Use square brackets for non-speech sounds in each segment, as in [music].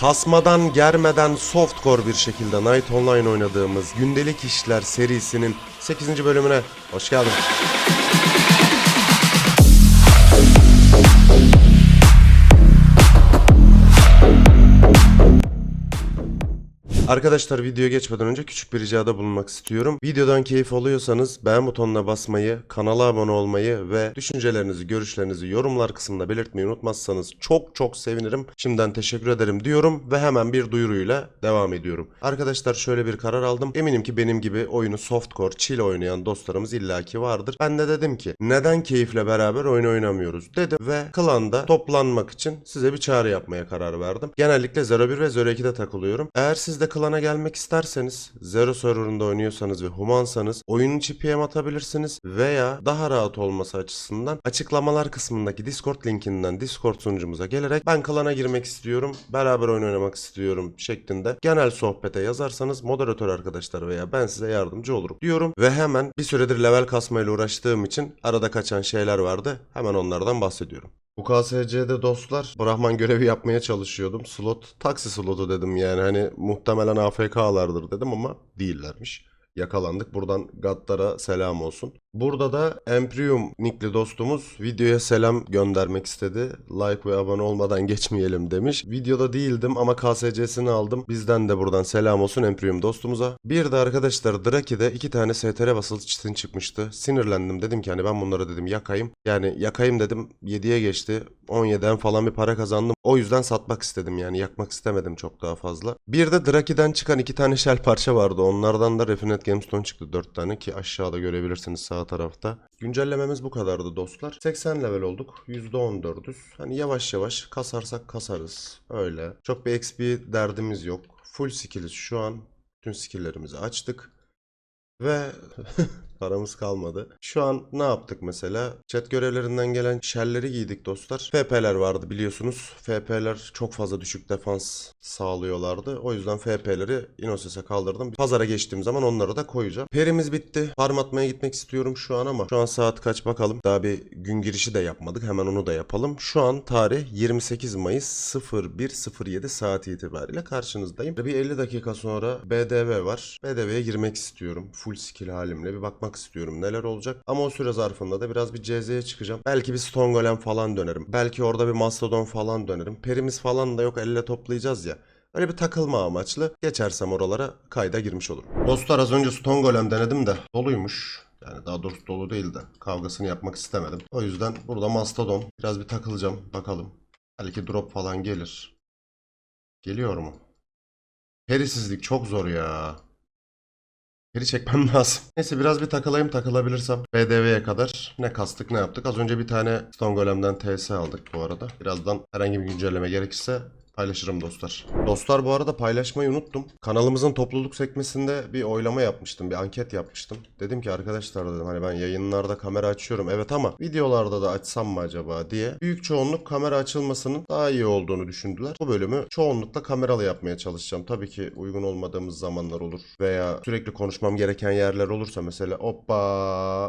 Kasmadan, germeden softcore bir şekilde Night Online oynadığımız Gündelik İşler serisinin 8. bölümüne hoş geldin. Arkadaşlar videoya geçmeden önce küçük bir ricada bulunmak istiyorum. Videodan keyif alıyorsanız beğen butonuna basmayı, kanala abone olmayı ve düşüncelerinizi, görüşlerinizi yorumlar kısmında belirtmeyi unutmazsanız çok çok sevinirim. Şimdiden teşekkür ederim diyorum ve hemen bir duyuruyla devam ediyorum. Arkadaşlar şöyle bir karar aldım. Eminim ki benim gibi oyunu softcore, chill oynayan dostlarımız illaki vardır. Ben de dedim ki neden keyifle beraber oyun oynamıyoruz dedim ve klanda toplanmak için size bir çağrı yapmaya karar verdim. Genellikle 01 ve 02'de takılıyorum. Eğer siz de klana gelmek isterseniz Zero serverında oynuyorsanız ve humansanız oyunun içi PM atabilirsiniz veya daha rahat olması açısından açıklamalar kısmındaki Discord linkinden Discord sunucumuza gelerek ben klana girmek istiyorum, beraber oyun oynamak istiyorum şeklinde genel sohbete yazarsanız moderatör arkadaşlar veya ben size yardımcı olurum diyorum ve hemen bir süredir level kasmayla uğraştığım için arada kaçan şeyler vardı. Hemen onlardan bahsediyorum. Bu KSC'de dostlar Brahman görevi yapmaya çalışıyordum. Slot taksi slotu dedim yani hani muhtemelen AFK'lardır dedim ama değillermiş. Yakalandık. Buradan Gattar'a selam olsun. Burada da Emprium nickli dostumuz videoya selam göndermek istedi. Like ve abone olmadan geçmeyelim demiş. Videoda değildim ama KSC'sini aldım. Bizden de buradan selam olsun Emprium dostumuza. Bir de arkadaşlar Draki'de iki tane STR basılı çitin çıkmıştı. Sinirlendim dedim ki hani ben bunları dedim yakayım. Yani yakayım dedim 7'ye geçti. 17'den falan bir para kazandım. O yüzden satmak istedim yani yakmak istemedim çok daha fazla. Bir de Draki'den çıkan iki tane [laughs] shell parça vardı. Onlardan da Refinet Gemstone çıktı 4 tane ki aşağıda görebilirsiniz sağ tarafta. Güncellememiz bu kadardı dostlar. 80 level olduk. %14'üz. Hani yavaş yavaş kasarsak kasarız. Öyle. Çok bir XP derdimiz yok. Full skilliz şu an. Bütün skilllerimizi açtık. Ve [laughs] paramız kalmadı. Şu an ne yaptık mesela? Chat görevlerinden gelen shell'leri giydik dostlar. FP'ler vardı biliyorsunuz. FP'ler çok fazla düşük defans sağlıyorlardı. O yüzden FP'leri Inoses'e kaldırdım. Pazara geçtiğim zaman onları da koyacağım. Perimiz bitti. Farm atmaya gitmek istiyorum şu an ama şu an saat kaç bakalım. Daha bir gün girişi de yapmadık. Hemen onu da yapalım. Şu an tarih 28 Mayıs 01.07 saati itibariyle karşınızdayım. Bir 50 dakika sonra BDV var. BDV'ye girmek istiyorum. Full skill halimle bir bakmak istiyorum neler olacak. Ama o süre zarfında da biraz bir CZ'ye çıkacağım. Belki bir Stone Golem falan dönerim. Belki orada bir Mastodon falan dönerim. Perimiz falan da yok elle toplayacağız ya. Öyle bir takılma amaçlı geçersem oralara kayda girmiş olurum. Dostlar az önce Stone Golem denedim de doluymuş. Yani daha doğrusu dolu değil de kavgasını yapmak istemedim. O yüzden burada Mastodon biraz bir takılacağım bakalım. Belki drop falan gelir. Geliyor mu? Perisizlik çok zor ya. Peri çekmem [laughs] lazım. Neyse biraz bir takılayım takılabilirsem. BDV'ye kadar ne kastık ne yaptık. Az önce bir tane Stone Golem'den TS aldık bu arada. Birazdan herhangi bir güncelleme gerekirse paylaşırım dostlar. Dostlar bu arada paylaşmayı unuttum. Kanalımızın topluluk sekmesinde bir oylama yapmıştım. Bir anket yapmıştım. Dedim ki arkadaşlar dedim hani ben yayınlarda kamera açıyorum. Evet ama videolarda da açsam mı acaba diye. Büyük çoğunluk kamera açılmasının daha iyi olduğunu düşündüler. Bu bölümü çoğunlukla kameralı yapmaya çalışacağım. Tabii ki uygun olmadığımız zamanlar olur. Veya sürekli konuşmam gereken yerler olursa mesela hoppa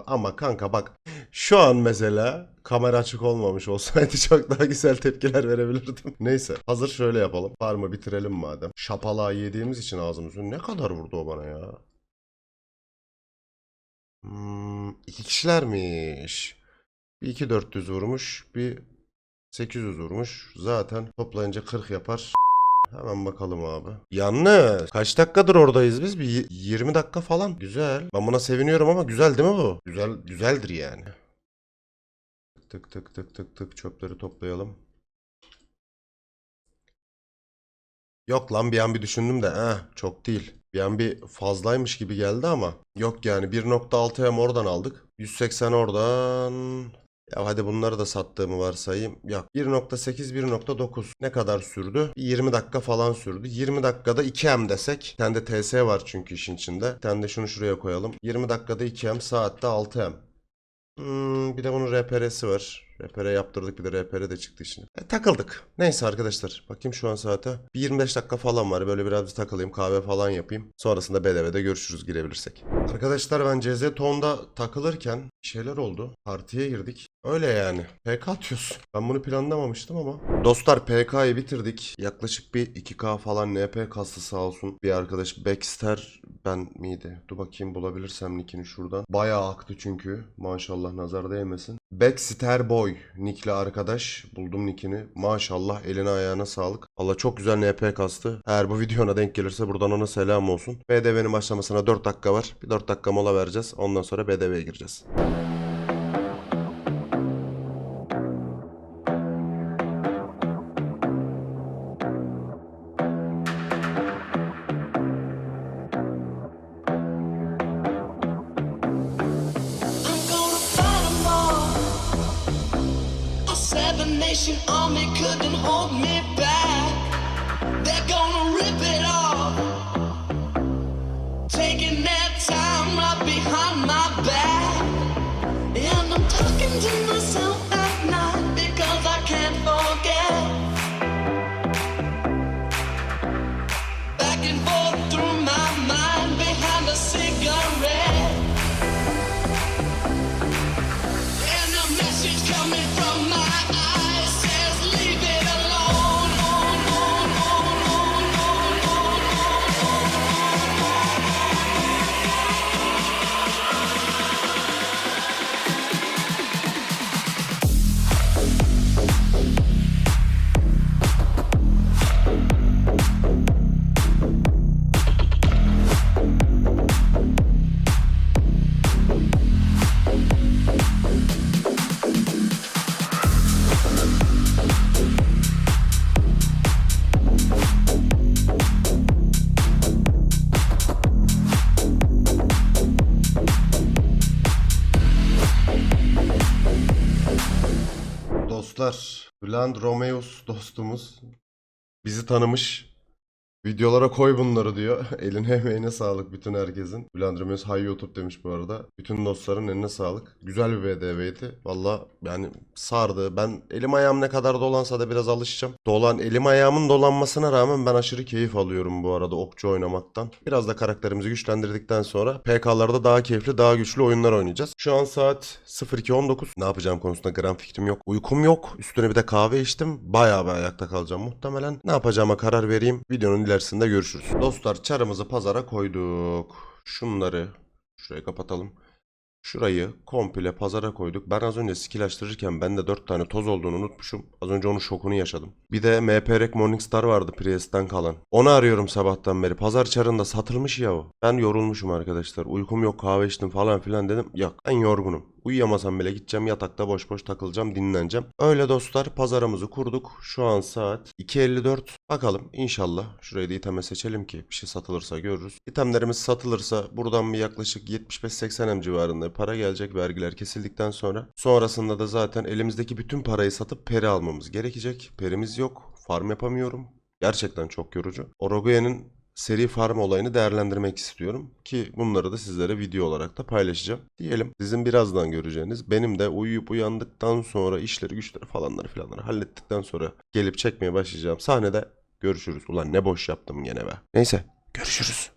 ama kanka bak şu an mesela kamera açık olmamış olsaydı [laughs] çok daha güzel tepkiler verebilirdim. Neyse hazır şöyle yapalım. Farmı bitirelim madem. Şapalağı yediğimiz için ağzımızı ne kadar vurdu o bana ya. Hmm, iki kişilermiş. Bir iki 400 vurmuş. Bir 800 vurmuş. Zaten toplayınca 40 yapar. Hemen bakalım abi. Yalnız kaç dakikadır oradayız biz? Bir y- 20 dakika falan. Güzel. Ben buna seviniyorum ama güzel değil mi bu? Güzel güzeldir yani. Tık tık tık tık tık çöpleri toplayalım. Yok lan bir an bir düşündüm de eh çok değil. Bir an bir fazlaymış gibi geldi ama yok yani 1.6 M oradan aldık. 180 oradan. Ya hadi bunları da sattığımı varsayayım. Yok 1.8 1.9 ne kadar sürdü? Bir 20 dakika falan sürdü. 20 dakikada 2M desek. Bir de TS var çünkü işin içinde. Bir tane de şunu şuraya koyalım. 20 dakikada 2M saatte 6M. Hmm, bir de bunun RPR'si var. Repere yaptırdık bir de repere de çıktı işine. E, takıldık. Neyse arkadaşlar. Bakayım şu an saate. Bir 25 dakika falan var. Böyle biraz bir takılayım. Kahve falan yapayım. Sonrasında BDV'de görüşürüz girebilirsek. Arkadaşlar ben CZ Tone'da takılırken şeyler oldu. Partiye girdik. Öyle yani. PK atıyoruz. Ben bunu planlamamıştım ama. Dostlar PK'yı bitirdik. Yaklaşık bir 2K falan NP kastı sağ olsun. Bir arkadaş Baxter ben miydi? Dur bakayım bulabilirsem nickini şuradan. Bayağı aktı çünkü. Maşallah nazar değmesin. Baxter Boy nickli arkadaş. Buldum nickini. Maşallah eline ayağına sağlık. Allah çok güzel NP kastı. Eğer bu videona denk gelirse buradan ona selam olsun. BDV'nin başlamasına 4 dakika var. Bir 4 dakika mola vereceğiz. Ondan sonra BDV'ye gireceğiz. Back and forth through my mind behind a cigarette. Dostlar, Bülent Romeus dostumuz bizi tanımış. Videolara koy bunları diyor. [laughs] Eline emeğine sağlık bütün herkesin. Bülent hay YouTube demiş bu arada. Bütün dostların eline sağlık. Güzel bir BDV'ydi. Valla yani sardı. Ben elim ayağım ne kadar dolansa da biraz alışacağım. Dolan elim ayağımın dolanmasına rağmen ben aşırı keyif alıyorum bu arada okçu oynamaktan. Biraz da karakterimizi güçlendirdikten sonra PK'larda daha keyifli, daha güçlü oyunlar oynayacağız. Şu an saat 02.19. Ne yapacağım konusunda gram fikrim yok. Uykum yok. Üstüne bir de kahve içtim. Bayağı bir ayakta kalacağım muhtemelen. Ne yapacağıma karar vereyim. Videonun ilerisinde görüşürüz. Dostlar çarımızı pazara koyduk. Şunları şuraya kapatalım. Şurayı komple pazara koyduk. Ben az önce skill açtırırken bende 4 tane toz olduğunu unutmuşum. Az önce onun şokunu yaşadım. Bir de MPREK Morningstar vardı Priest'ten kalan. Onu arıyorum sabahtan beri. Pazar çarında satılmış ya o. Ben yorulmuşum arkadaşlar. Uykum yok kahve içtim falan filan dedim. Yok ben yorgunum. Uyuyamasam bile gideceğim yatakta boş boş takılacağım dinleneceğim. Öyle dostlar pazarımızı kurduk. Şu an saat 2.54. Bakalım inşallah. Şurayı da iteme seçelim ki bir şey satılırsa görürüz. İtemlerimiz satılırsa buradan bir yaklaşık 75-80 M civarında para gelecek vergiler kesildikten sonra. Sonrasında da zaten elimizdeki bütün parayı satıp peri almamız gerekecek. Perimiz yok. Farm yapamıyorum. Gerçekten çok yorucu. Orogue'nin seri farm olayını değerlendirmek istiyorum ki bunları da sizlere video olarak da paylaşacağım. Diyelim sizin birazdan göreceğiniz benim de uyuyup uyandıktan sonra işleri güçleri falanları filanları hallettikten sonra gelip çekmeye başlayacağım. Sahnede görüşürüz. Ulan ne boş yaptım gene be. Neyse görüşürüz.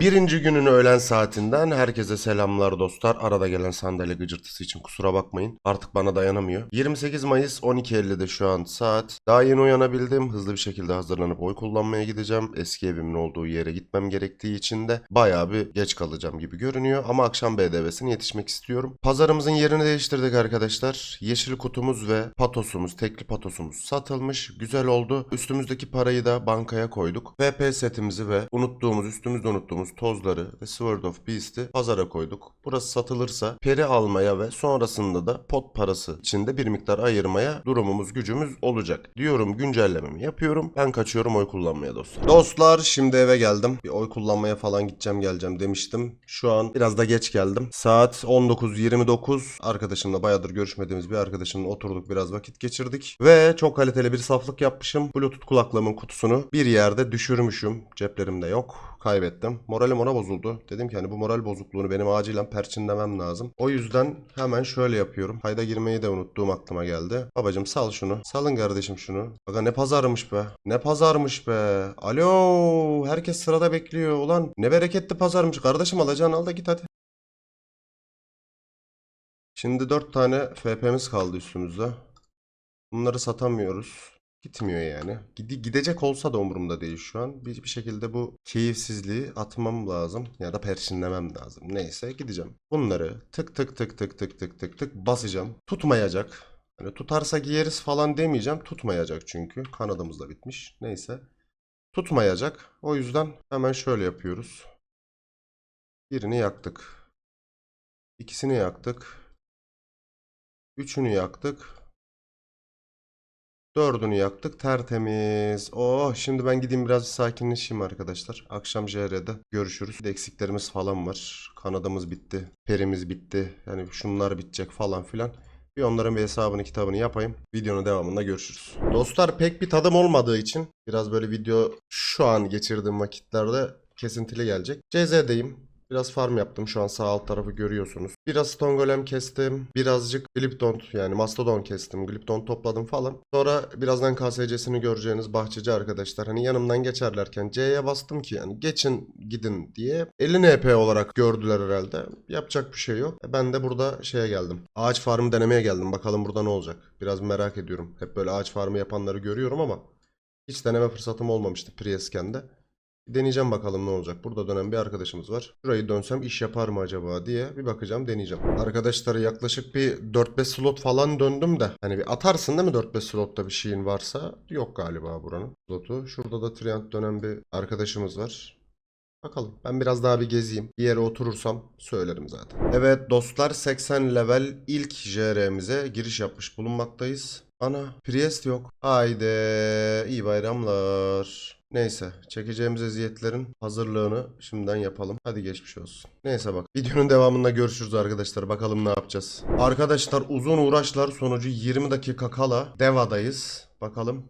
Birinci günün öğlen saatinden herkese selamlar dostlar. Arada gelen sandalye gıcırtısı için kusura bakmayın. Artık bana dayanamıyor. 28 Mayıs 12.50'de şu an saat. Daha yeni uyanabildim. Hızlı bir şekilde hazırlanıp oy kullanmaya gideceğim. Eski evimin olduğu yere gitmem gerektiği için de bayağı bir geç kalacağım gibi görünüyor. Ama akşam BDV'sine yetişmek istiyorum. Pazarımızın yerini değiştirdik arkadaşlar. Yeşil kutumuz ve patosumuz, tekli patosumuz satılmış. Güzel oldu. Üstümüzdeki parayı da bankaya koyduk. VP setimizi ve unuttuğumuz, üstümüzde unuttuğumuz tozları ve Sword of Beast'i pazara koyduk. Burası satılırsa peri almaya ve sonrasında da pot parası içinde bir miktar ayırmaya durumumuz, gücümüz olacak. Diyorum güncellememi yapıyorum. Ben kaçıyorum oy kullanmaya dostlar. Dostlar şimdi eve geldim. Bir oy kullanmaya falan gideceğim geleceğim demiştim. Şu an biraz da geç geldim. Saat 19.29. Arkadaşımla bayağıdır görüşmediğimiz bir arkadaşımla oturduk biraz vakit geçirdik. Ve çok kaliteli bir saflık yapmışım. Bluetooth kulaklığımın kutusunu bir yerde düşürmüşüm. Ceplerimde yok. Kaybettim. Moralim ona bozuldu. Dedim ki hani bu moral bozukluğunu benim acilen perçinlemem lazım. O yüzden hemen şöyle yapıyorum. Kayda girmeyi de unuttuğum aklıma geldi. Babacım sal şunu. Salın kardeşim şunu. Aga ne pazarmış be. Ne pazarmış be. Alo. Herkes sırada bekliyor. Ulan ne bereketli pazarmış. Kardeşim alacağını al da git hadi. Şimdi 4 tane FP'miz kaldı üstümüzde. Bunları satamıyoruz. Gitmiyor yani. Gide- gidecek olsa da umurumda değil şu an. Bir, bir şekilde bu keyifsizliği atmam lazım. Ya da perçinlemem lazım. Neyse gideceğim. Bunları tık tık tık tık tık tık tık tık basacağım. Tutmayacak. Hani tutarsa giyeriz falan demeyeceğim. Tutmayacak çünkü. Kanadımız da bitmiş. Neyse. Tutmayacak. O yüzden hemen şöyle yapıyoruz. Birini yaktık. İkisini yaktık. Üçünü yaktık. Dördünü yaktık. Tertemiz. Oh şimdi ben gideyim biraz sakinleşeyim arkadaşlar. Akşam JR'de görüşürüz. Eksiklerimiz falan var. Kanadımız bitti. Perimiz bitti. Yani şunlar bitecek falan filan. Bir onların bir hesabını kitabını yapayım. Videonun devamında görüşürüz. Dostlar pek bir tadım olmadığı için biraz böyle video şu an geçirdiğim vakitlerde kesintili gelecek. CZ'deyim. Biraz farm yaptım. Şu an sağ alt tarafı görüyorsunuz. Biraz stone golem kestim. Birazcık gliptont yani mastodon kestim. Gliptont topladım falan. Sonra birazdan KSC'sini göreceğiniz bahçeci arkadaşlar. Hani yanımdan geçerlerken C'ye bastım ki yani geçin gidin diye. 50 NP olarak gördüler herhalde. Yapacak bir şey yok. Ben de burada şeye geldim. Ağaç farmı denemeye geldim. Bakalım burada ne olacak. Biraz merak ediyorum. Hep böyle ağaç farmı yapanları görüyorum ama hiç deneme fırsatım olmamıştı Priesken'de. Deneyeceğim bakalım ne olacak. Burada dönen bir arkadaşımız var. Şurayı dönsem iş yapar mı acaba diye bir bakacağım deneyeceğim. Arkadaşlar yaklaşık bir 4-5 slot falan döndüm de. Hani bir atarsın değil mi 4-5 slotta bir şeyin varsa? Yok galiba buranın slotu. Şurada da Triant dönen bir arkadaşımız var. Bakalım. Ben biraz daha bir gezeyim. Bir yere oturursam söylerim zaten. Evet dostlar 80 level ilk JR'mize giriş yapmış bulunmaktayız. Ana Priest yok. Haydi iyi bayramlar. Neyse çekeceğimiz eziyetlerin hazırlığını şimdiden yapalım. Hadi geçmiş olsun. Neyse bak videonun devamında görüşürüz arkadaşlar. Bakalım ne yapacağız. Arkadaşlar uzun uğraşlar sonucu 20 dakika kala Deva'dayız. Bakalım.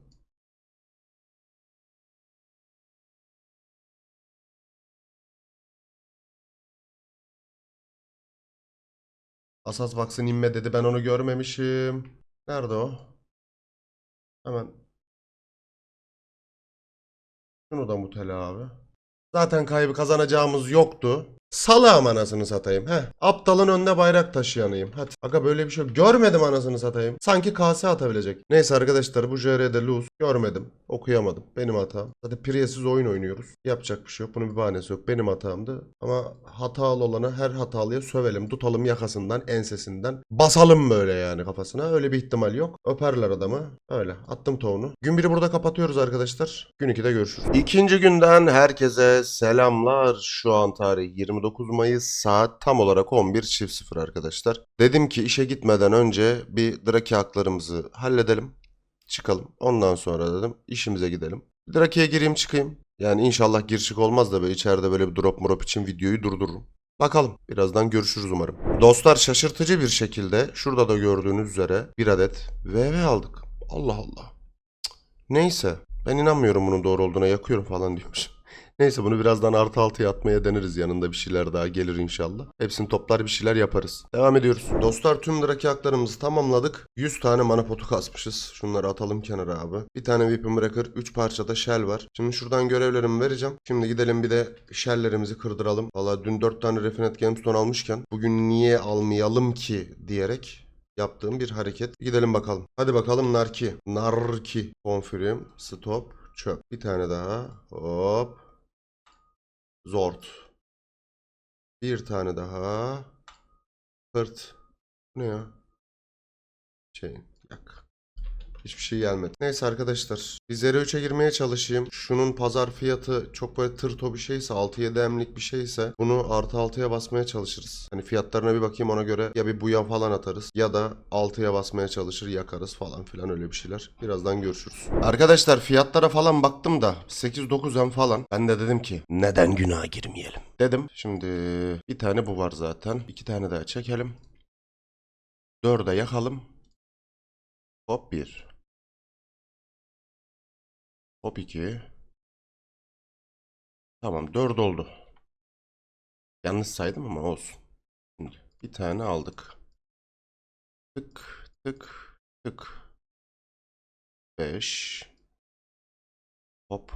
Asas Box'ın inme dedi. Ben onu görmemişim. Nerede o? Hemen. Şunu da mutele abi. Zaten kaybı kazanacağımız yoktu. Salağım anasını satayım. Heh. Aptalın önünde bayrak taşıyanıyım. Hadi. Aga böyle bir şey yok. Görmedim anasını satayım. Sanki kase atabilecek. Neyse arkadaşlar bu JR'de lose. Görmedim. Okuyamadım. Benim hatam. Zaten Prius'siz oyun oynuyoruz. Yapacak bir şey yok. Bunun bir bahanesi yok. Benim hatamdı. Ama hatalı olana her hatalıya sövelim. Tutalım yakasından, ensesinden. Basalım böyle yani kafasına. Öyle bir ihtimal yok. Öperler adamı. Öyle. Attım tohunu. Gün biri burada kapatıyoruz arkadaşlar. Gün 2'de görüşürüz. İkinci günden herkese selamlar. Şu an tarih 29 Mayıs saat tam olarak 11.00 arkadaşlar. Dedim ki işe gitmeden önce bir Draki haklarımızı halledelim. Çıkalım. Ondan sonra dedim işimize gidelim. Draki'ye gireyim çıkayım. Yani inşallah gir çık olmaz da böyle içeride böyle bir drop murop için videoyu durdururum. Bakalım. Birazdan görüşürüz umarım. Dostlar şaşırtıcı bir şekilde şurada da gördüğünüz üzere bir adet VV aldık. Allah Allah. Cık. Neyse. Ben inanmıyorum bunun doğru olduğuna yakıyorum falan [laughs] diyormuş. Neyse bunu birazdan artı altıya atmaya deneriz yanında bir şeyler daha gelir inşallah. Hepsini toplar bir şeyler yaparız. Devam ediyoruz. Dostlar tüm draki haklarımızı tamamladık. 100 tane mana potu kasmışız. Şunları atalım kenara abi. Bir tane Weapon Breaker, 3 parçada shell var. Şimdi şuradan görevlerimi vereceğim. Şimdi gidelim bir de shelllerimizi kırdıralım. Valla dün 4 tane Refinite Gemstone almışken bugün niye almayalım ki diyerek yaptığım bir hareket. Gidelim bakalım. Hadi bakalım Narki. Narki. Confirm. Stop. Çöp. Bir tane daha. Hop. Zort. Bir tane daha. Hırt. Bu ne ya? Şey. Yak. Hiçbir şey gelmedi. Neyse arkadaşlar. Bir Zero 3'e girmeye çalışayım. Şunun pazar fiyatı çok böyle tırto bir şeyse 6-7 emlik bir şeyse bunu artı 6'ya basmaya çalışırız. Hani fiyatlarına bir bakayım ona göre ya bir buya falan atarız ya da 6'ya basmaya çalışır yakarız falan filan öyle bir şeyler. Birazdan görüşürüz. Arkadaşlar fiyatlara falan baktım da 8-9 em falan. Ben de dedim ki neden günaha girmeyelim dedim. Şimdi bir tane bu var zaten. İki tane daha çekelim. Dörde yakalım. Hop 1. Hop 2. Tamam 4 oldu. Yanlış saydım ama olsun. Şimdi bir tane aldık. Tık tık tık. 5 Hop.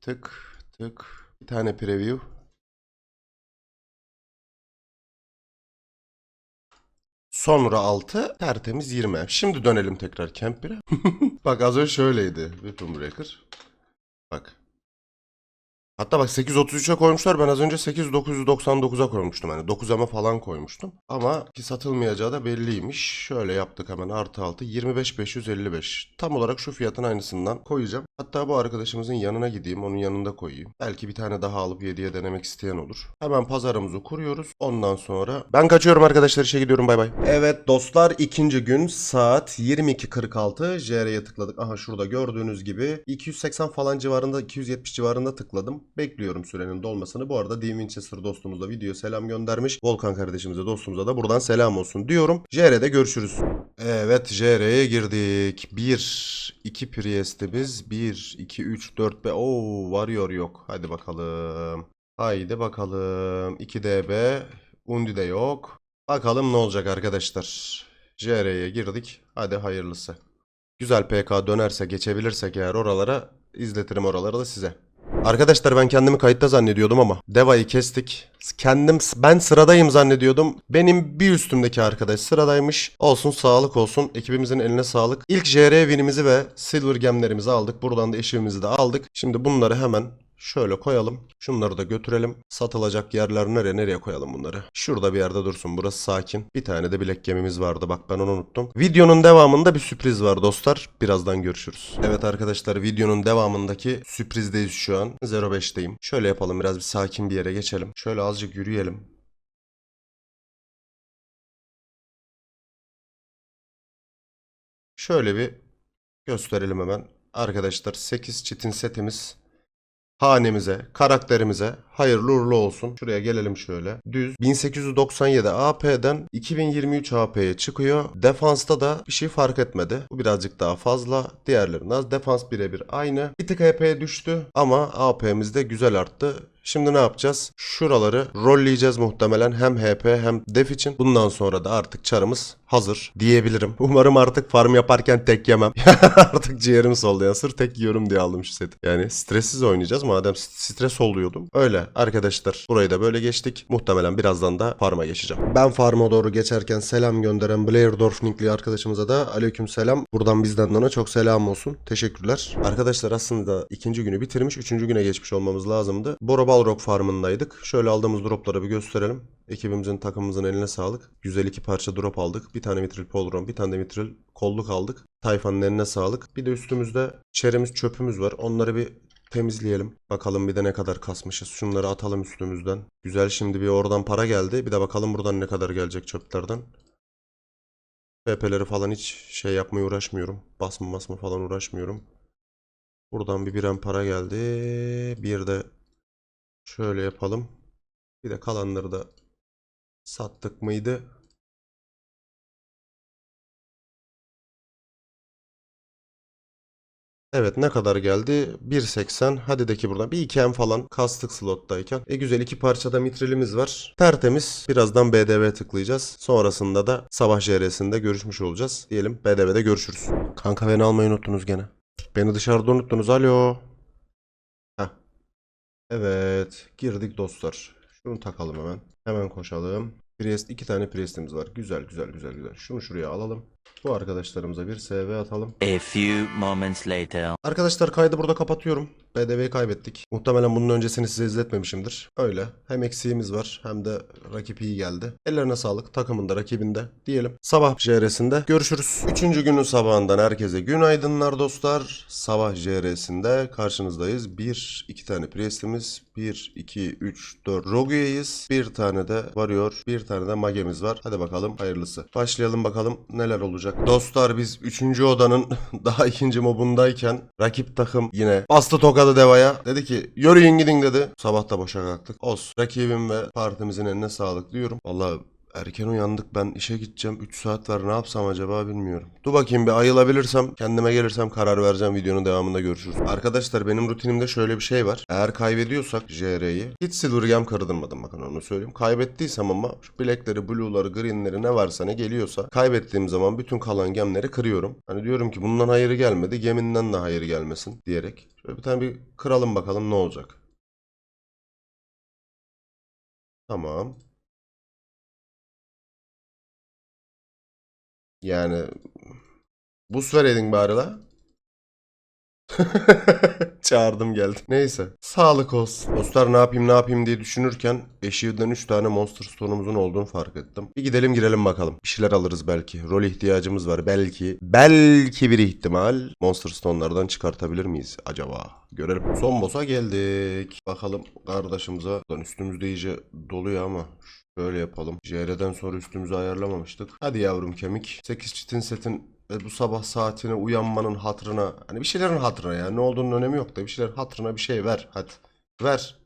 Tık tık. Bir tane preview. Sonra 6 tertemiz 20. Şimdi dönelim tekrar Camp 1'e. [laughs] Bak az önce şöyleydi. Weapon Breaker. Bak. Hatta bak 833'e koymuşlar. Ben az önce 8999'a koymuştum. Hani 9 ama falan koymuştum. Ama ki satılmayacağı da belliymiş. Şöyle yaptık hemen artı altı 25555. Tam olarak şu fiyatın aynısından koyacağım. Hatta bu arkadaşımızın yanına gideyim. Onun yanında koyayım. Belki bir tane daha alıp 7'ye denemek isteyen olur. Hemen pazarımızı kuruyoruz. Ondan sonra ben kaçıyorum arkadaşlar işe gidiyorum bay bay. Evet dostlar ikinci gün saat 22.46 JR'ye tıkladık. Aha şurada gördüğünüz gibi 280 falan civarında 270 civarında tıkladım. Bekliyorum sürenin dolmasını. Bu arada Dean Winchester dostumuz da video selam göndermiş. Volkan kardeşimize dostumuza da buradan selam olsun diyorum. JR'de görüşürüz. Evet JR'ye girdik. 1, 2 Priest'imiz. 1, 2, 3, 4 ve Oo Warrior yok. Hadi bakalım. Haydi bakalım. 2 DB. Undi de yok. Bakalım ne olacak arkadaşlar. JR'ye girdik. Hadi hayırlısı. Güzel PK dönerse geçebilirsek eğer oralara izletirim oraları da size. Arkadaşlar ben kendimi kayıtta zannediyordum ama Deva'yı kestik. Kendim ben sıradayım zannediyordum. Benim bir üstümdeki arkadaş sıradaymış. Olsun sağlık olsun. Ekibimizin eline sağlık. İlk JR winimizi ve Silver gemlerimizi aldık. Buradan da eşivimizi de aldık. Şimdi bunları hemen Şöyle koyalım. Şunları da götürelim. Satılacak yerler nereye nereye koyalım bunları. Şurada bir yerde dursun. Burası sakin. Bir tane de bilek gemimiz vardı. Bak ben onu unuttum. Videonun devamında bir sürpriz var dostlar. Birazdan görüşürüz. Evet arkadaşlar videonun devamındaki sürprizdeyiz şu an. 05'teyim. Şöyle yapalım biraz bir sakin bir yere geçelim. Şöyle azıcık yürüyelim. Şöyle bir gösterelim hemen. Arkadaşlar 8 çitin setimiz hanemize, karakterimize hayırlı uğurlu olsun. Şuraya gelelim şöyle. Düz 1897 AP'den 2023 AP'ye çıkıyor. Defansta da bir şey fark etmedi. Bu birazcık daha fazla. Diğerlerinin az. Defans birebir aynı. Bir tık HP'ye düştü ama AP'miz de güzel arttı. Şimdi ne yapacağız? Şuraları rolleyeceğiz muhtemelen hem HP hem def için. Bundan sonra da artık çarımız hazır diyebilirim. [laughs] Umarım artık farm yaparken tek yemem. [laughs] artık ciğerim soldu ya. Sırf tek yiyorum diye aldım şu seti. Yani stressiz oynayacağız. Madem stres oluyordum. Öyle arkadaşlar. Burayı da böyle geçtik. Muhtemelen birazdan da farma geçeceğim. Ben farma doğru geçerken selam gönderen Blair Dorfninkli arkadaşımıza da aleyküm selam. Buradan bizden de ona çok selam olsun. Teşekkürler. Arkadaşlar aslında ikinci günü bitirmiş. Üçüncü güne geçmiş olmamız lazımdı. Bora Balrog farmındaydık. Şöyle aldığımız dropları bir gösterelim. Ekibimizin takımımızın eline sağlık. Güzel iki parça drop aldık. Bir tane mitril polron, bir tane de mitril kolluk aldık. Tayfanın eline sağlık. Bir de üstümüzde çeremiz çöpümüz var. Onları bir temizleyelim. Bakalım bir de ne kadar kasmışız. Şunları atalım üstümüzden. Güzel şimdi bir oradan para geldi. Bir de bakalım buradan ne kadar gelecek çöplerden. PP'leri falan hiç şey yapmaya uğraşmıyorum. Basma basma falan uğraşmıyorum. Buradan bir biren para geldi. Bir de şöyle yapalım. Bir de kalanları da sattık mıydı? Evet ne kadar geldi? 1.80. Hadi de ki buradan bir 2M falan kastık slottayken. E güzel iki parçada mitrilimiz var. Tertemiz. Birazdan BDV tıklayacağız. Sonrasında da sabah JR'sinde görüşmüş olacağız. Diyelim BDV'de görüşürüz. Kanka beni almayı unuttunuz gene. Beni dışarıda unuttunuz. Alo. Evet. Girdik dostlar. Şunu takalım hemen. Hemen koşalım. Priest, iki tane Priest'imiz var. Güzel güzel güzel güzel. Şunu şuraya alalım. Bu arkadaşlarımıza bir SV atalım. A few moments later. Arkadaşlar kaydı burada kapatıyorum. BDV'yi kaybettik. Muhtemelen bunun öncesini size izletmemişimdir. Öyle. Hem eksiğimiz var hem de rakip iyi geldi. Ellerine sağlık. Takımında rakibinde diyelim. Sabah JR'sinde görüşürüz. Üçüncü günün sabahından herkese günaydınlar dostlar. Sabah JR'sinde karşınızdayız. Bir, iki tane Priest'imiz. Bir, iki, üç, dört Rogue'yiz. Bir tane de varıyor. Bir tane de Mage'miz var. Hadi bakalım hayırlısı. Başlayalım bakalım neler olacak. Dostlar biz üçüncü odanın [laughs] daha ikinci mobundayken rakip takım yine bastı tokadı Deva'ya. Dedi ki yürüyün gidin dedi. Sabah da boşa kalktık. Olsun. Rakibim ve partimizin eline sağlık diyorum. Vallahi erken uyandık ben işe gideceğim 3 saat var ne yapsam acaba bilmiyorum. Dur bakayım bir ayılabilirsem kendime gelirsem karar vereceğim videonun devamında görüşürüz. Arkadaşlar benim rutinimde şöyle bir şey var. Eğer kaybediyorsak JR'yi hiç silver gem kırdırmadım bakın onu söyleyeyim. Kaybettiysem ama şu blackleri, blue'ları, green'leri ne varsa ne geliyorsa kaybettiğim zaman bütün kalan gemleri kırıyorum. Hani diyorum ki bundan hayırı gelmedi geminden de hayır gelmesin diyerek. Şöyle bir tane bir kıralım bakalım ne olacak. Tamam. Yani buz vereydin bari la. [laughs] Çağırdım geldim. Neyse. Sağlık olsun. Dostlar ne yapayım ne yapayım diye düşünürken eşiğinden 3 tane Monster Stone'umuzun olduğunu fark ettim. Bir gidelim girelim bakalım. Bir şeyler alırız belki. Rol ihtiyacımız var belki. Belki bir ihtimal Monster Stone'lardan çıkartabilir miyiz acaba? Görelim. Son boss'a geldik. Bakalım kardeşimize. Üstümüzde iyice doluyor ama Şöyle yapalım. JR'den sonra üstümüzü ayarlamamıştık. Hadi yavrum kemik. 8 çitin setin ve bu sabah saatine uyanmanın hatırına hani bir şeylerin hatırına ya ne olduğunun önemi yok da bir şeylerin hatırına bir şey ver hadi ver.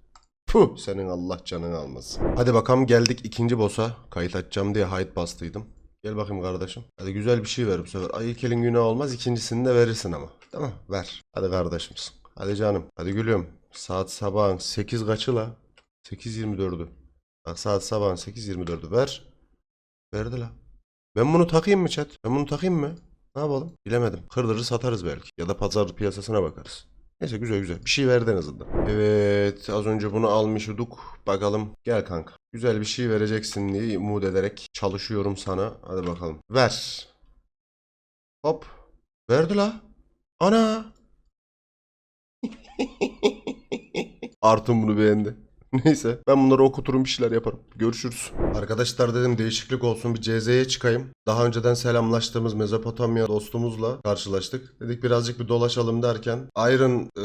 Puh senin Allah canını almasın. Hadi bakalım geldik ikinci boss'a. Kayıt açacağım diye hide bastıydım. Gel bakayım kardeşim. Hadi güzel bir şey ver bu sefer. Ay ilk elin günah olmaz ikincisini de verirsin ama. Tamam ver. Hadi kardeşimiz. Hadi canım. Hadi gülüyorum. Saat sabahın 8 kaçı la? 8.24'ü. Bak saat sabahın 8.24'ü ver. Verdi la. Ben bunu takayım mı chat? Ben bunu takayım mı? Ne yapalım? Bilemedim. Kırdırır satarız belki. Ya da pazar piyasasına bakarız. Neyse güzel güzel. Bir şey verdi en azından. Evet az önce bunu almıştık. Bakalım. Gel kanka. Güzel bir şey vereceksin diye umut ederek çalışıyorum sana. Hadi bakalım. Ver. Hop. Verdi la. Ana. [laughs] Artun bunu beğendi. [laughs] Neyse ben bunları okuturum bir şeyler yaparım. Görüşürüz. Arkadaşlar dedim değişiklik olsun bir CZ'ye çıkayım. Daha önceden selamlaştığımız Mezopotamya dostumuzla karşılaştık. Dedik birazcık bir dolaşalım derken Iron e,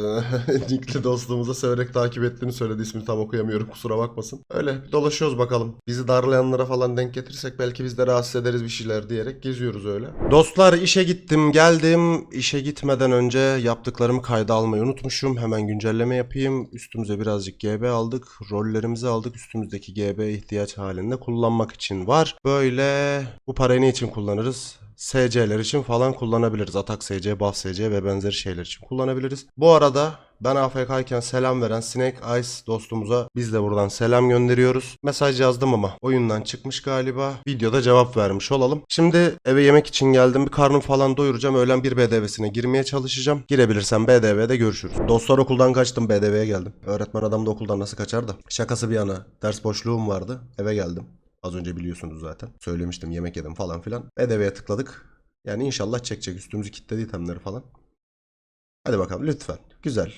[laughs] nickli dostluğumuza severek takip ettiğini söyledi. İsmini tam okuyamıyorum kusura bakmasın. Öyle bir dolaşıyoruz bakalım. Bizi darlayanlara falan denk getirirsek belki biz de rahatsız ederiz bir şeyler diyerek geziyoruz öyle. Dostlar işe gittim geldim. İşe gitmeden önce yaptıklarımı kayda almayı unutmuşum. Hemen güncelleme yapayım. Üstümüze birazcık GB aldık. Rollerimizi aldık. Üstümüzdeki GB ihtiyaç halinde kullanmak için var. Böyle bu parayı ne için kullanırız? SC'ler için falan kullanabiliriz. Atak SC, buff SC ve benzeri şeyler için kullanabiliriz. Bu arada ben AFK'yken selam veren Snake Ice dostumuza biz de buradan selam gönderiyoruz. Mesaj yazdım ama oyundan çıkmış galiba. Videoda cevap vermiş olalım. Şimdi eve yemek için geldim. Bir karnım falan doyuracağım. Öğlen bir BDV'sine girmeye çalışacağım. Girebilirsem BDV'de görüşürüz. Dostlar okuldan kaçtım BDV'ye geldim. Öğretmen adam da okuldan nasıl kaçar da. Şakası bir yana. Ders boşluğum vardı. Eve geldim. Az önce biliyorsunuz zaten. Söylemiştim yemek yedim falan filan. BDV'ye tıkladık. Yani inşallah çekecek üstümüzü kilitledi itemleri falan. Hadi bakalım lütfen. Güzel.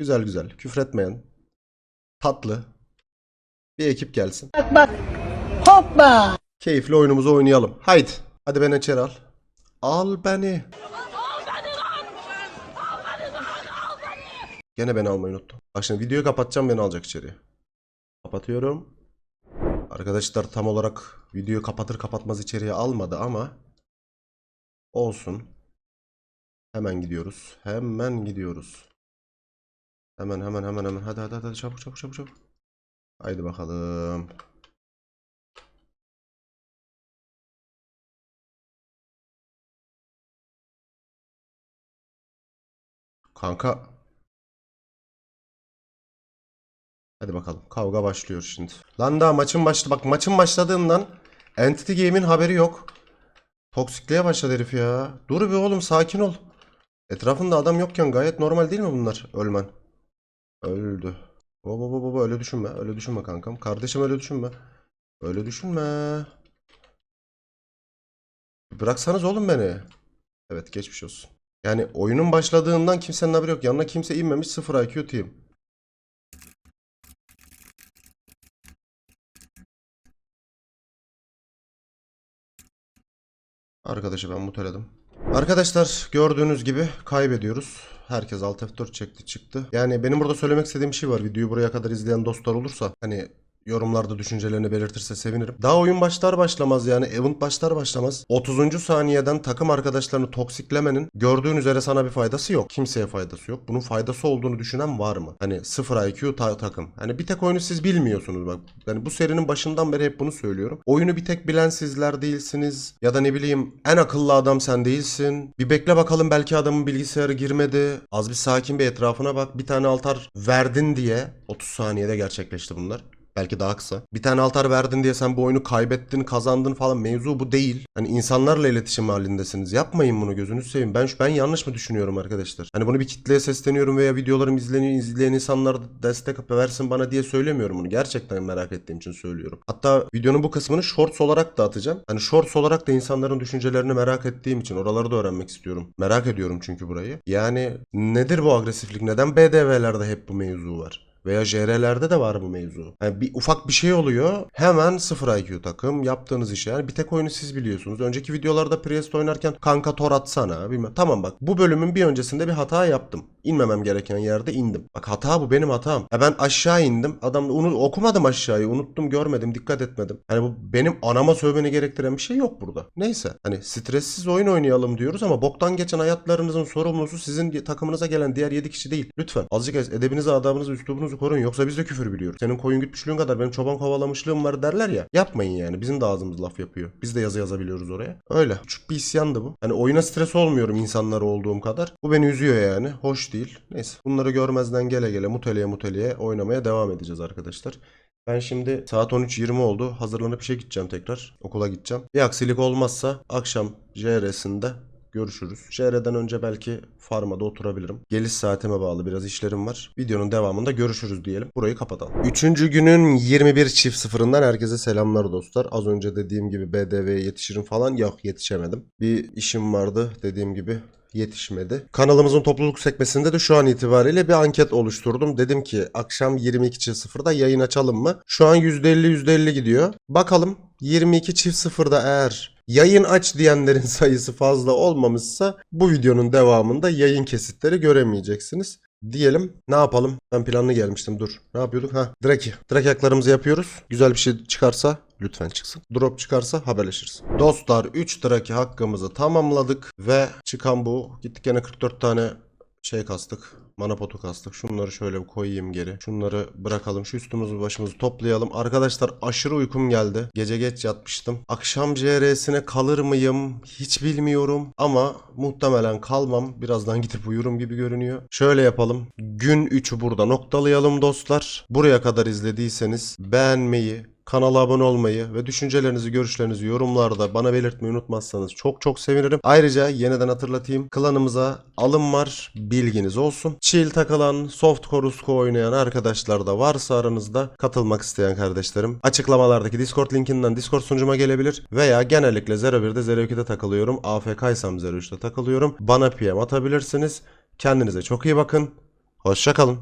Güzel güzel. Küfretmeyen. Tatlı. Bir ekip gelsin. Hoppa! Keyifli oyunumuzu oynayalım. Haydi. Hadi beni içeri al. Al beni. Gene beni almayı unuttum. Bak şimdi videoyu kapatacağım beni alacak içeriye. Kapatıyorum. Arkadaşlar tam olarak videoyu kapatır kapatmaz içeriye almadı ama olsun. Hemen gidiyoruz. Hemen gidiyoruz. Hemen hemen hemen hemen. Hadi hadi hadi çabuk çabuk çabuk çabuk. Haydi bakalım. Kanka. Hadi bakalım. Kavga başlıyor şimdi. Lan daha maçın başladı. Bak maçın başladığından Entity Game'in haberi yok. Toksikliğe başladı herif ya. Dur bir oğlum sakin ol. Etrafında adam yokken gayet normal değil mi bunlar? Ölmen. Öldü. Baba baba baba öyle düşünme. Öyle düşünme kankam. Kardeşim öyle düşünme. Öyle düşünme. Bıraksanız oğlum beni. Evet geçmiş olsun. Yani oyunun başladığından kimsenin haberi yok. Yanına kimse inmemiş 0 IQ team. Arkadaşı ben muteledim. Arkadaşlar gördüğünüz gibi kaybediyoruz. Herkes Alt F4 çekti çıktı. Yani benim burada söylemek istediğim şey var. Videoyu buraya kadar izleyen dostlar olursa hani yorumlarda düşüncelerini belirtirse sevinirim. Daha oyun başlar başlamaz yani event başlar başlamaz 30. saniyeden takım arkadaşlarını toksiklemenin gördüğün üzere sana bir faydası yok. Kimseye faydası yok. Bunun faydası olduğunu düşünen var mı? Hani 0 IQ ta- takım. Hani bir tek oyunu siz bilmiyorsunuz bak. Yani bu serinin başından beri hep bunu söylüyorum. Oyunu bir tek bilen sizler değilsiniz. Ya da ne bileyim en akıllı adam sen değilsin. Bir bekle bakalım belki adamın bilgisayarı girmedi. Az bir sakin bir etrafına bak. Bir tane altar verdin diye 30 saniyede gerçekleşti bunlar. Belki daha kısa. Bir tane altar verdin diye sen bu oyunu kaybettin, kazandın falan mevzu bu değil. Hani insanlarla iletişim halindesiniz. Yapmayın bunu gözünüzü seveyim. Ben ben yanlış mı düşünüyorum arkadaşlar? Hani bunu bir kitleye sesleniyorum veya videolarım izleniyor, izleyen insanlar destek versin bana diye söylemiyorum bunu. Gerçekten merak ettiğim için söylüyorum. Hatta videonun bu kısmını shorts olarak da atacağım. Hani shorts olarak da insanların düşüncelerini merak ettiğim için oraları da öğrenmek istiyorum. Merak ediyorum çünkü burayı. Yani nedir bu agresiflik? Neden BDV'lerde hep bu mevzu var? Veya JR'lerde de var bu mevzu. Yani bir ufak bir şey oluyor. Hemen 0 IQ takım yaptığınız iş yani. Bir tek oyunu siz biliyorsunuz. Önceki videolarda Priest oynarken kanka tor atsana bilmem. Tamam bak bu bölümün bir öncesinde bir hata yaptım. İnmemem gereken yerde indim. Bak hata bu benim hatam. Ya ben aşağı indim. Adam onu okumadım aşağıyı. Unuttum görmedim dikkat etmedim. Hani bu benim anama sövmeni gerektiren bir şey yok burada. Neyse hani stressiz oyun oynayalım diyoruz ama boktan geçen hayatlarınızın sorumlusu sizin takımınıza gelen diğer 7 kişi değil. Lütfen azıcık edebinizi, adabınızı, üslubunuzu koruyun. Yoksa biz de küfür biliyoruz. Senin koyun gütmüşlüğün kadar benim çoban kovalamışlığım var derler ya. Yapmayın yani. Bizim de ağzımız laf yapıyor. Biz de yazı yazabiliyoruz oraya. Öyle. Küçük bir isyandı bu. Hani oyuna stres olmuyorum insanlara olduğum kadar. Bu beni üzüyor yani. Hoş değil. Neyse. Bunları görmezden gele gele muteleye muteleye oynamaya devam edeceğiz arkadaşlar. Ben şimdi saat 13.20 oldu. Hazırlanıp işe gideceğim tekrar. Okula gideceğim. Bir aksilik olmazsa akşam JR'sinde görüşürüz. JR'den önce belki farmada oturabilirim. Geliş saatime bağlı biraz işlerim var. Videonun devamında görüşürüz diyelim. Burayı kapatalım. Üçüncü günün 21 çift sıfırından herkese selamlar dostlar. Az önce dediğim gibi BDV'ye yetişirim falan. Yok yetişemedim. Bir işim vardı dediğim gibi yetişmedi. Kanalımızın topluluk sekmesinde de şu an itibariyle bir anket oluşturdum. Dedim ki akşam 22.00'da yayın açalım mı? Şu an %50 %50 gidiyor. Bakalım 22 çift sıfırda eğer yayın aç diyenlerin [laughs] sayısı fazla olmamışsa bu videonun devamında yayın kesitleri göremeyeceksiniz. Diyelim ne yapalım? Ben planlı gelmiştim dur. Ne yapıyorduk? Ha Draki. Draki haklarımızı yapıyoruz. Güzel bir şey çıkarsa lütfen çıksın. Drop çıkarsa haberleşiriz. Dostlar 3 Draki hakkımızı tamamladık ve çıkan bu. Gittik gene 44 tane şey kastık. Mana potu kastık. Şunları şöyle bir koyayım geri. Şunları bırakalım. Şu üstümüzü başımızı toplayalım. Arkadaşlar aşırı uykum geldi. Gece geç yatmıştım. Akşam CR'sine kalır mıyım? Hiç bilmiyorum. Ama muhtemelen kalmam. Birazdan gidip uyurum gibi görünüyor. Şöyle yapalım. Gün 3'ü burada noktalayalım dostlar. Buraya kadar izlediyseniz beğenmeyi, Kanala abone olmayı ve düşüncelerinizi, görüşlerinizi yorumlarda bana belirtmeyi unutmazsanız çok çok sevinirim. Ayrıca yeniden hatırlatayım. Klanımıza alım var. Bilginiz olsun. Chill takılan, soft Korusko oynayan arkadaşlar da varsa aranızda katılmak isteyen kardeşlerim. Açıklamalardaki Discord linkinden Discord sunucuma gelebilir. Veya genellikle 01'de 02'de takılıyorum. AFK'ysam 03'te takılıyorum. Bana PM atabilirsiniz. Kendinize çok iyi bakın. Hoşçakalın.